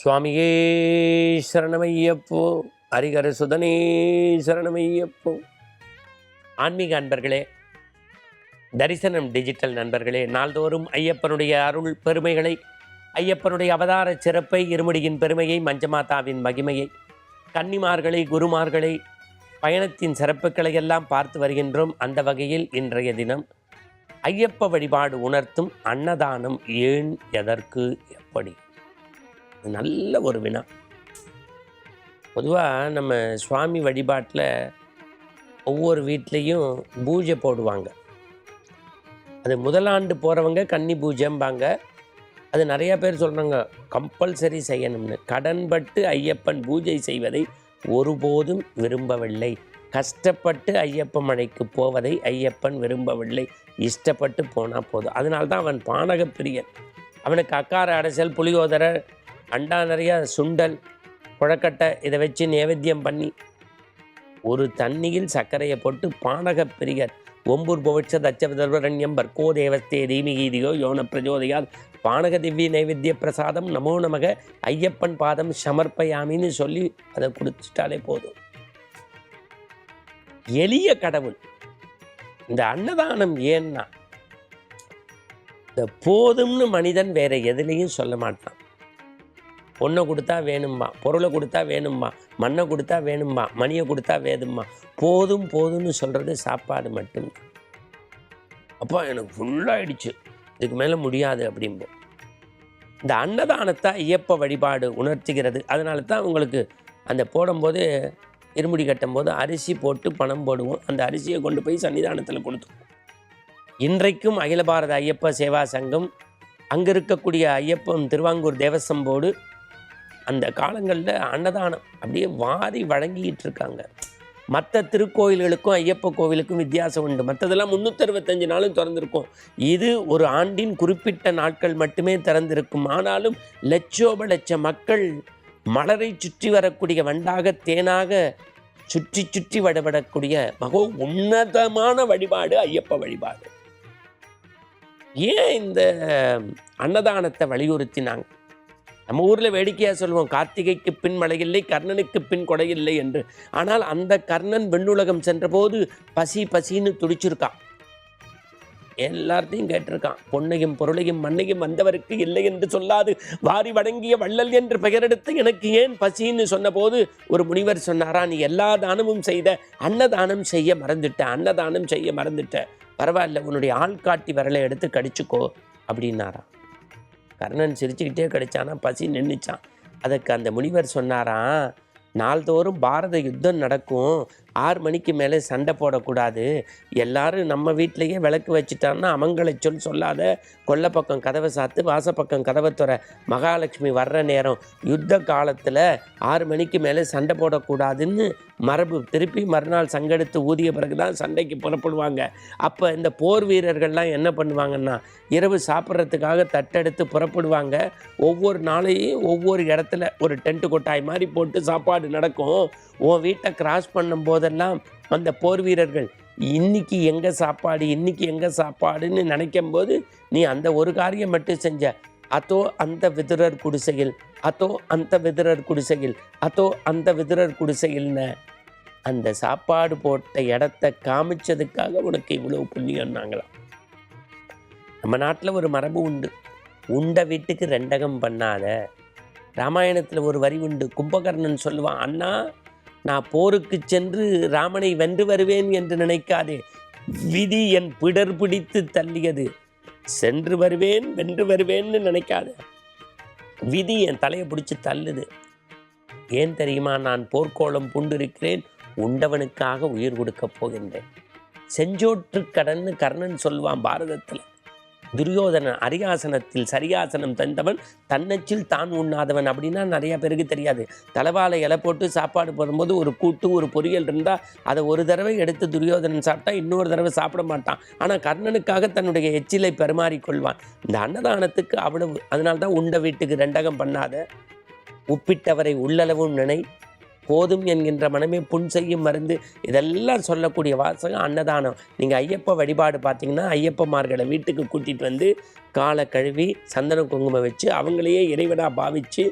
சுவாமியே சரணமையப்போ அரிகர சுதனே சரணமையப்போ. ஆன்மீக அன்பர்களே தரிசனம் டிஜிட்டல் நண்பர்களே நாள்தோறும் ஐயப்பனுடைய அருள் பெருமைகளை ஐயப்பனுடைய அவதார சிறப்பை இருமுடியின் பெருமையை மஞ்சமாதாவின் மகிமையை கன்னிமார்களை குருமார்களை பயணத்தின் சிறப்புகளை எல்லாம் பார்த்து வருகின்றோம். அந்த வகையில் இன்றைய தினம் ஐயப்ப வழிபாடு உணர்த்தும் அன்னதானம் ஏன் எதற்கு எப்படி? நல்ல ஒரு வினா. பொதுவாக நம்ம சுவாமி வழிபாட்டில் ஒவ்வொரு வீட்லேயும் பூஜை போடுவாங்க. அது முதலாண்டு போகிறவங்க கன்னி பூஜைம்பாங்க. அது நிறையா பேர் சொல்கிறாங்க கம்பல்சரி செய்யணும்னு. கடன்பட்டு ஐயப்பன் பூஜை செய்வதை ஒருபோதும் விரும்பவில்லை. கஷ்டப்பட்டு ஐயப்ப மலைக்கு போவதை ஐயப்பன் விரும்பவில்லை. இஷ்டப்பட்டு போனால் போதும். அதனால்தான் அவன் பானக பிரியன் அவனுக்கு அக்கார அடைசல் புளியோதரை அண்டா நிறையா சுண்டல் புழக்கட்டை இதை வச்சு நைவேத்தியம் பண்ணி ஒரு தண்ணியில் சர்க்கரையை போட்டு பானக பிரியர் ஒம்பூர் பவிட்ச தச்சவிதர்வரண்யம் பர்கோ தேவஸ்தே தீமிகீதியோ யோன பிரஜோதயால் பானக திவ்ய நைவேத்திய பிரசாதம் நமோ நமக ஐயப்பன் பாதம் சமர்ப்பயாமின்னு சொல்லி அதை குடிச்சிட்டாலே போதும். எளிய கடவுள் இந்த அன்னதானம் ஏன்னா இந்த போதும்னு மனிதன் வேற எதுலேயும் சொல்ல மாட்டான். பொண்ணை கொடுத்தா வேணும்மா பொருளை கொடுத்தா வேணும்மா மண்ணை கொடுத்தா வேணும்மா மணியை கொடுத்தா வேணும்மா போதும் போதும்னு சொல்கிறது சாப்பாடு மட்டும். அப்போ எனக்கு ஃபுல்லாகிடுச்சு இதுக்கு மேலே முடியாது அப்படிம்போம் இந்த அன்னதானத்தை ஐயப்ப வழிபாடு உணர்த்துகிறது. அதனால தான் உங்களுக்கு அந்த போடும்போது இருமுடி கட்டும்போது அரிசி போட்டு பணம் போடுவோம். அந்த அரிசியை கொண்டு போய் சன்னிதானத்தில் கொடுத்துருவோம் இன்றைக்கும் அகில பாரத ஐயப்ப சேவா சங்கம் அங்கே இருக்கக்கூடிய ஐயப்பன் திருவாங்கூர் தேவசம் போர்டு அந்த காலங்களில் அன்னதானம் அப்படியே வாரி வழங்கிட்டு இருக்காங்க மற்ற திருக்கோயில்களுக்கும் ஐயப்ப கோவிலுக்கும் வித்தியாசம் உண்டு. மற்றதெல்லாம் முந்நூற்றறுபத்தஞ்சு நாளும் திறந்திருக்கும். இது ஒரு ஆண்டின் குறிப்பிட்ட நாட்கள் மட்டுமே திறந்திருக்கும். ஆனாலும் லட்சோப லட்ச மக்கள் மலரை சுற்றி வரக்கூடிய வண்டாக தேனாக சுற்றி சுற்றி வழிபடக்கூடிய மகோ உன்னதமான வழிபாடு ஐயப்ப வழிபாடு. ஏன் இந்த அன்னதானத்தை வலியுறுத்தினாங்க? நம்ம ஊரில் வேடிக்கையாக சொல்லுவோம் கார்த்திகைக்கு பின் மழையில்லை கர்ணனுக்கு பின் கொடையில்லை என்று. ஆனால் அந்த கர்ணன் வெண்ணுலகம் சென்றபோது பசி பசின்னு துடிச்சிருக்கான். எல்லார்த்தையும் கேட்டிருக்கான் பொன்னையும் பொருளையும் மண்ணையும் வந்தவருக்கு இல்லை என்று சொல்லாது வாரி வணங்கிய வள்ளல் என்று பெயரெடுத்து எனக்கு ஏன் பசின்னு சொன்னபோது ஒரு முனிவர் சொன்னாரா நீ எல்லா தானமும் செய்த அன்னதானம் செய்ய மறந்துட்ட அன்னதானம் செய்ய மறந்துட்ட. பரவாயில்ல உன்னுடைய ஆள்காட்டி விரலை எடுத்து கடிச்சுக்கோ அப்படின்னாரா கர்ணன் சிரிச்சுக்கிட்டே கடிச்சானா பசி நின்றுச்சான் அதுக்கு அந்த முனிவர் சொன்னாராம் நாள்தோறும் பாரத யுத்தம் நடக்கும். ஆறு மணிக்கு மேலே சண்டை போடக்கூடாது. எல்லாரும் நம்ம வீட்டிலையே விளக்கு வச்சுட்டான்னா அவங்களை சொல் சொல்லாத கொல்லை பக்கம் கதவை சாத்து வாசப்பக்கம் கதவை துற. மகாலட்சுமி வர்ற நேரம் யுத்த காலத்தில் ஆறு மணிக்கு மேலே சண்டை போடக்கூடாதுன்னு மரபு. திருப்பி மறுநாள் சங்கெடுத்து ஊதிய பிறகு தான் சண்டைக்கு புறப்படுவாங்க. அப்போ இந்த போர் வீரர்கள்லாம் என்ன பண்ணுவாங்கன்னா இரவு சாப்பிட்றதுக்காக தட்டெடுத்து புறப்படுவாங்க. ஒவ்வொரு நாளையும் ஒவ்வொரு இடத்துல ஒரு டென்ட் கொட்டாய் மாதிரி போட்டு சாப்பாடு நடக்கும். உன் வீட்டை கிராஸ் பண்ணும்போது போதெல்லாம் அந்த போர் வீரர்கள் இன்னைக்கு எங்கே சாப்பாடு இன்னைக்கு எங்கே சாப்பாடுன்னு நினைக்கும் போது நீ அந்த ஒரு காரியம் மட்டும் செஞ்ச. அதோ அந்த விதுரர் குடிசையில் அதோ அந்த விதுரர் குடிசையில் அதோ அந்த விதுரர் குடிசையில்னு அந்த சாப்பாடு போட்ட இடத்த காமிச்சதுக்காக உனக்கு இவ்வளோ புண்ணியம்னாங்களாம் நம்ம நாட்டில் ஒரு மரபு உண்டு. உண்ட வீட்டுக்கு ரெண்டகம் பண்ணாத. ராமாயணத்தில் ஒரு வரி உண்டு. கும்பகர்ணன் சொல்லுவான் அண்ணா நான் போருக்கு சென்று ராமனை வென்று வருவேன் என்று நினைக்காதே. விதி என் பிடர் பிடித்து தள்ளியது. சென்று வருவேன் வென்று வருவேன்னு நினைக்காத. விதி என் தலையை பிடிச்சி தள்ளுது. ஏன் தெரியுமா நான் போர்க்கோளம் பூண்டிருக்கிறேன் உண்டவனுக்காக உயிர் கொடுக்கப் போகின்றேன். செஞ்சோற்று கடன்னு கர்ணன் சொல்வான் பாரதத்தில். துரியோதனன் அரியாசனத்தில் சரியாசனம் தந்தவன் தன்னச்சில் தான் உண்ணாதவன் அப்படின்னா நிறைய பேருக்கு தெரியாது. தலைவாழை இலை போட்டு சாப்பாடு போடும்போது ஒரு கூட்டு ஒரு பொரியல் இருந்தால் அதை ஒரு தடவை எடுத்து துரியோதனன் சாப்பிட்டா இன்னொரு தடவை சாப்பிட மாட்டான். ஆனால் கர்ணனுக்காக தன்னுடைய எச்சிலை பரிமாறிக்கொள்வான் இந்த அன்னதானத்துக்கு அவ்வளவு அதனால்தான் உண்ட வீட்டுக்கு ரெண்டகம் பண்ணாத உப்பிட்டவரை உள்ளளவும் நினை போதும் என்கின்ற மனமே புண் செய்யும் மருந்து. இதெல்லாம் சொல்லக்கூடிய வாசகம் அன்னதானம். நீங்கள் ஐயப்ப வழிபாடு பார்த்தீங்கன்னா ஐயப்பமார்களை வீட்டுக்கு கூட்டிகிட்டு வந்து காலை கழுவி சந்தன குங்குமம் வச்சு அவங்களையே இறைவனாக பாவித்து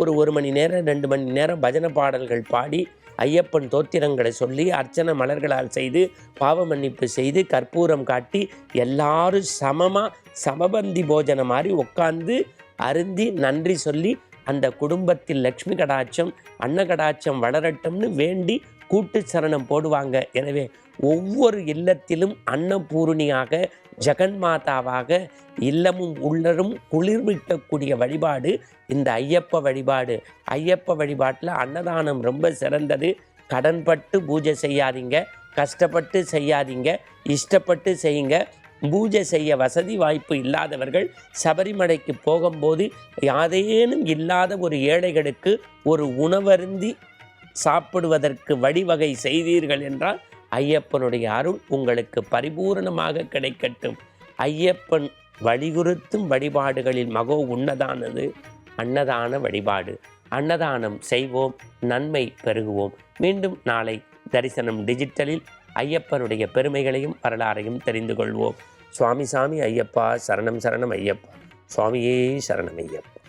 ஒரு ஒரு மணி நேரம் ரெண்டு மணி நேரம் பஜனை பாடல்கள் பாடி ஐயப்பன் தோத்திரங்களை சொல்லி அர்ச்சனை மலர்களால் செய்து பாவ மன்னிப்பு செய்து கற்பூரம் காட்டி எல்லாரும் சமமாக சமபந்தி போஜனம் மாதிரி உட்காந்து அருந்தி நன்றி சொல்லி அந்த குடும்பத்தில் லக்ஷ்மி கடாட்சம் அன்ன கடாட்சம் வளரட்டும்னு வேண்டி கூட்டு சரணம் போடுவாங்க. எனவே ஒவ்வொரு இல்லத்திலும் அன்னபூரணியாக ஜெகன்மாதாவாக இல்லமும் உள்ளரும் குளிர்விக்கக்கூடிய வழிபாடு இந்த ஐயப்ப வழிபாடு. ஐயப்ப வழிபாட்டில் அன்னதானம் ரொம்ப சிறந்தது. கடன்பட்டு பூஜை செய்யாதீங்க கஷ்டப்பட்டு செய்யாதீங்க இஷ்டப்பட்டு செய்யுங்க. பூஜை செய்ய வசதி வாய்ப்பு இல்லாதவர்கள் சபரிமலைக்கு போகும்போது யாதேனும் இல்லாத ஒரு ஏழைகளுக்கு ஒரு உணவருந்தி சாப்பிடுவதற்கு வழிவகை செய்தீர்கள் என்றால் ஐயப்பனுடைய அருள் உங்களுக்கு பரிபூரணமாக கிடைக்கட்டும். ஐயப்பன் வழிகுறுத்தும் வழிபாடுகளில் மகோ உன்னதானது அன்னதான வழிபாடு. அன்னதானம் செய்வோம் நன்மை பெருகுவோம். மீண்டும் நாளை தரிசனம் டிஜிட்டலில் ஐயப்பனுடைய பெருமைகளையும் வரலாறையும் தெரிந்து கொள்வோம். சுவாமி சாமி ஐயப்பா சரணம் சரணம் ஐயப்பா. சுவாமியே சரணம் ஐயப்பா.